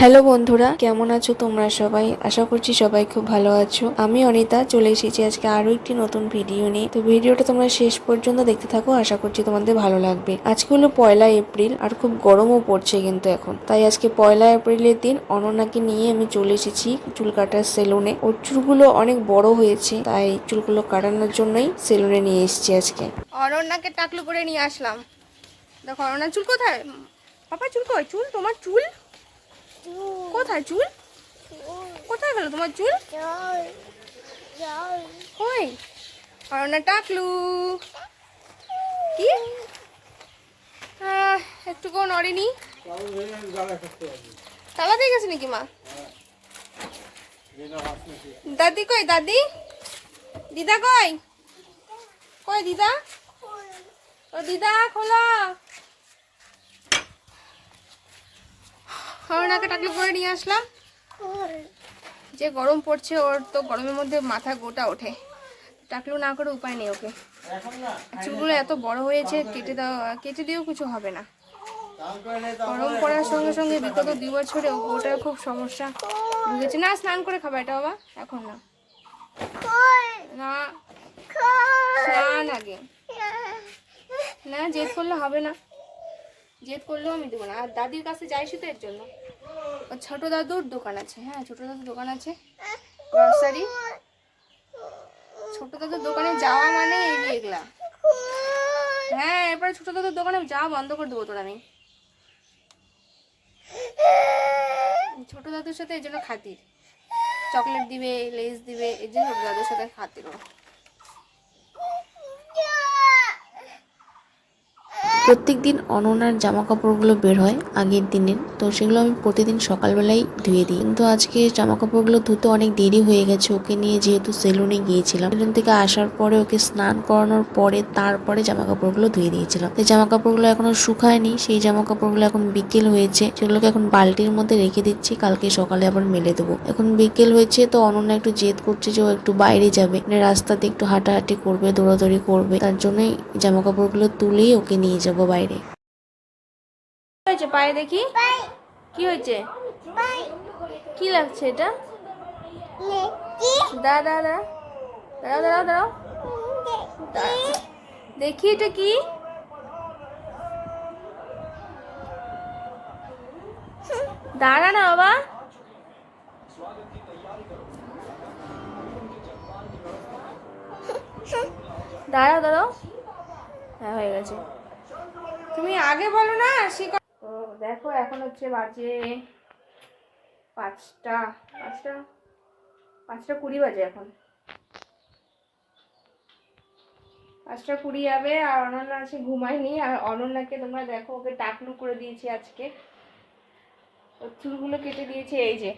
Hello বন্ধুরা, কেমন আছো তোমরা সবাই? আশা করছি সবাই খুব ভালো আছো। আমি অনিতা, চলে এসেছি আজকে আরও একটি নতুন ভিডিও নিয়ে। তো ভিডিওটা তোমরা শেষ পর্যন্ত দেখতে থাকো, আশা করছি তোমাদের ভালো লাগবে। আজকে হলো পয়লা এপ্রিল, আর খুব গরমও পড়ছে কিন্তু এখন। তাই আজকে পয়লা এপ্রিলের দিন অনন্যাকে নিয়ে আমি চলে এসেছি চুল কাটার সেলুনে। ওর চুলগুলো অনেক বড় হয়েছে, তাই চুলগুলো কাটানোর জন্যই সেলুনে নিয়ে এসেছি আজকে। অরণ্যাকে টাকলু করে নিয়ে আসলাম। দেখো অরণ্যার চুল কোথায়? পাপা, চুল কই? চুল? তোমার চুল? কোথায় চুল? কোথায় গেল তোমার চুল? কই? অরণ্যা টাকলু। কি? আহ, একটুকুও নড়েনি। তালা দিয়ে গেছে নাকি মা? দাদি কই দাদি? দিদা কই? কই দিদা? ও দিদা খোলা। ওনাকে টাকলু করে নিয়ে আসলাম। যে গরম পড়ছে, ওর তো গরমের মধ্যে মাথা গোটা ওঠে। টাকলু না করে উপায় নেই ওকে। চুলগুলো এত বড় হয়েছে, কেটে দেওয়া, কেটে দিয়েও কিছু হবে না। গরম পড়ার সঙ্গে সঙ্গে বিগত দুই বছরে ওটার খুব সমস্যা। ঢুকেছে না, স্নান করে খাবা এটা বাবা, এখন না। না, স্নান আগে। না, জেদ করলে হবে না। জেদ করলেও আমি দেবো না। আর দাদির কাছে যাইছি তো এর জন্য। ছোট দাদুর দোকান আছে হ্যাঁ ছোট দাদুর দোকান আছে গ্রসারি ছোট দাদুর দোকানে যাওয়া মানে এগুলা হ্যাঁ এরপরে ছোট দাদুর দোকানে যাওয়া বন্ধ করে দেবো তোর আমি। ছোট দাদুর সাথে এই জন্য খাতির। চকলেট দিবে, লেস দিবে, এই জন্য ছোট দাদুর সাথে খাতির। ওর। প্রত্যেকদিন অননার জামা কাপড়গুলো বের হয় আগের দিনের। তো সেগুলো আমি প্রতিদিন সকালবেলাই ধুয়ে দিই। কিন্তু আজকে জামা কাপড়গুলো ধুতে অনেক দেরি হয়ে গেছে। ওকে নিয়ে যেহেতু সেলুনে গিয়েছিলাম, সেলুন থেকে আসার পরে ওকে স্নান করানোর পরে তারপরে জামা কাপড়গুলো ধুয়ে দিয়েছিলাম। তো জামা কাপড়গুলো এখনও শুকায়নি, সেই জামা কাপড়গুলো এখন বিকেল হয়েছে। সেগুলোকে এখন বালতির মধ্যে রেখে দিচ্ছি, কালকে সকালে আবার মেলে দেবো। এখন বিকেল হয়েছে, তো অনন্যা একটু জেদ করছে যে ও একটু বাইরে যাবে। রাস্তাতে একটু হাঁটাহাঁটি করবে, দৌড়াদৌড়ি করবে। তার জন্যই জামা কাপড়গুলো তুলেই ওকে নিয়ে যাব। বাইরে। হয়েছে পায়ে দেখি? কি হয়েছে? কি লাগছে এটা? দাঁড়া দাঁড়া দাঁড়াও দাঁড়াও দাঁড়াও। দাঁড়াও। দেখি এটা কি? দাঁড়া না বাবা। দাঁড়াও দাঁড়াও। হ্যাঁ হয়ে গেছে। তুমি আগে বলো না শিখা তো দেখো এখন হচ্ছে বাজে পাঁচটা পাঁচটা পাঁচটা কুড়ি বাজে এখন। পাঁচটা কুড়ি যাবে আর অনন্যা আছে ঘুমায়নি, আর অনন্যাকে তোমরা দেখো, ওকে টাকলু করে দিয়েছি আজকে। ওর চুলগুলো কেটে দিয়েছে, এই যে।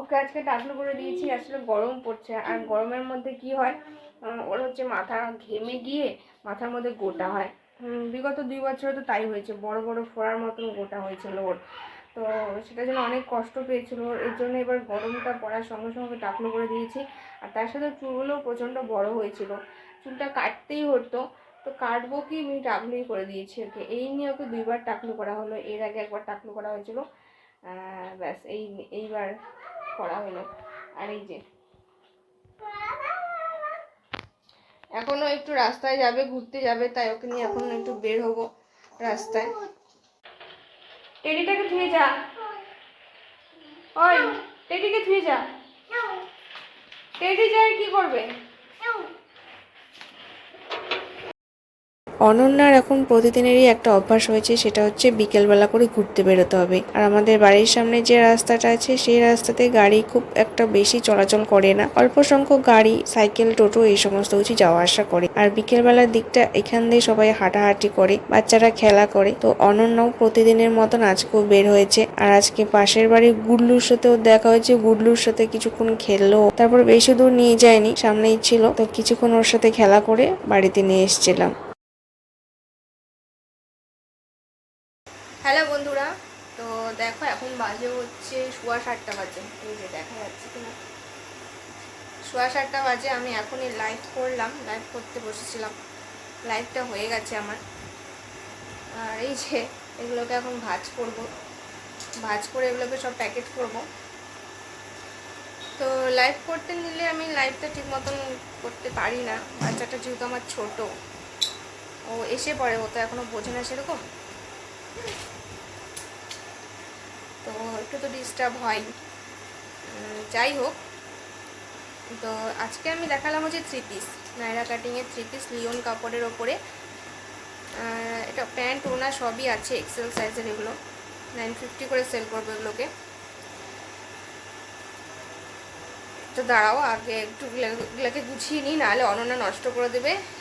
ওকে আজকে টাকলু করে দিয়েছি, আসলে গরম পড়ছে, আর গরমের মধ্যে কি হয়? ওর হচ্ছে মাথা ঘেমে গিয়ে মাথার মধ্যে গোটা হয়। বিগত দুই বছরে তো তাই হয়েছে, বড় বড় ফোড়ার মতন গোটা হয়েছিল ওর। তো সেটার জন্য অনেক কষ্ট পেয়েছিল ওর। এর জন্য এবার গরমটা পড়ার সঙ্গে সঙ্গে টাকলো করে দিয়েছি। আর তার সাথে চুলগুলোও প্রচণ্ড বড় হয়েছিল। চুলটা কাটতেই হতো, তো কাটবো কি আমি টাকলুই করে দিয়েছি ওকে। এই নিয়ে ওকে দুইবার টাকলু করা হলো, এর আগে একবার টাকলু করা হয়েছিল। ব্যাস, এই, এইবার করা হলো। আর এই যে এখনও একটু রাস্তায় যাবে, ঘুরতে যাবে, তাই ওকে নিয়ে এখন একটু বের হব রাস্তায়। টেডিটাকে ধুয়ে যা। ওই, টেডিকে ধুয়ে যা। টেডি যায় কি করবে? অনন্যার এখন প্রতিদিনেরই একটা অভ্যাস হয়েছে, সেটা হচ্ছে বিকেলবেলা করে ঘুরতে বেরোতে হবে। আর আমাদের বাড়ির সামনে যে রাস্তাটা আছে, সেই রাস্তাতে গাড়ি খুব একটা বেশি চলাচল করে না। অল্প সংখ্যক গাড়ি, সাইকেল, টোটো এই সমস্ত কিছু যাওয়া আসা করে। আর বিকেলবেলার দিকটা এখান দিয়ে সবাই হাঁটাহাঁটি করে, বাচ্চারা খেলা করে। তো অনন্যাও প্রতিদিনের মতন আজকেও বের হয়েছে। আর আজকে পাশের বাড়ি গুডলুর সাথেও দেখা হয়েছে। গুডলুর সাথে কিছুক্ষণ খেললো, তারপর বেশি দূর নিয়ে যায়নি, সামনেই ছিল। তো কিছুক্ষণ ওর সাথে খেলা করে বাড়িতে নিয়ে এসেছিলাম। তো দেখো এখন বাজে হচ্ছে সোয়া সাতটা বাজে। এই যে দেখা যাচ্ছে কিনা। সোয়া সাতটা বাজে, আমি এখনই লাইভ করলাম। লাইভ করতে বসেছিলাম। লাইভটা হয়ে গেছে আমার। আর এই যে, এগুলোকে এখন ভাজ করব। ভাজ করে এগুলোকে সব প্যাকেট করব। তো লাইভ করতে নিলে আমি লাইভটা ঠিক মতন করতে পারি না। বাচ্চাটা যেহেতু আমার ছোট। ও এসে পড়ে, ও তো এখনও বোঝে না সেরকম। তো একটু তো ডিস্টার্ব হয় উম, যাই হোক। তো আজকে আমি দেখালাম হচ্ছে থ্রি পিস নাইরা কাটিংয়ের থ্রি পিস লিওন কাপড়ের ওপরে। এটা প্যান্ট ওনা সবই আছে এক্সেল সাইজের এগুলো। নাইন ফিফটি করে সেল করব এগুলোকে তো দাঁড়াও আগে একটু গুছিয়ে নিই নাহলে অনন্যা নষ্ট করে দেবে।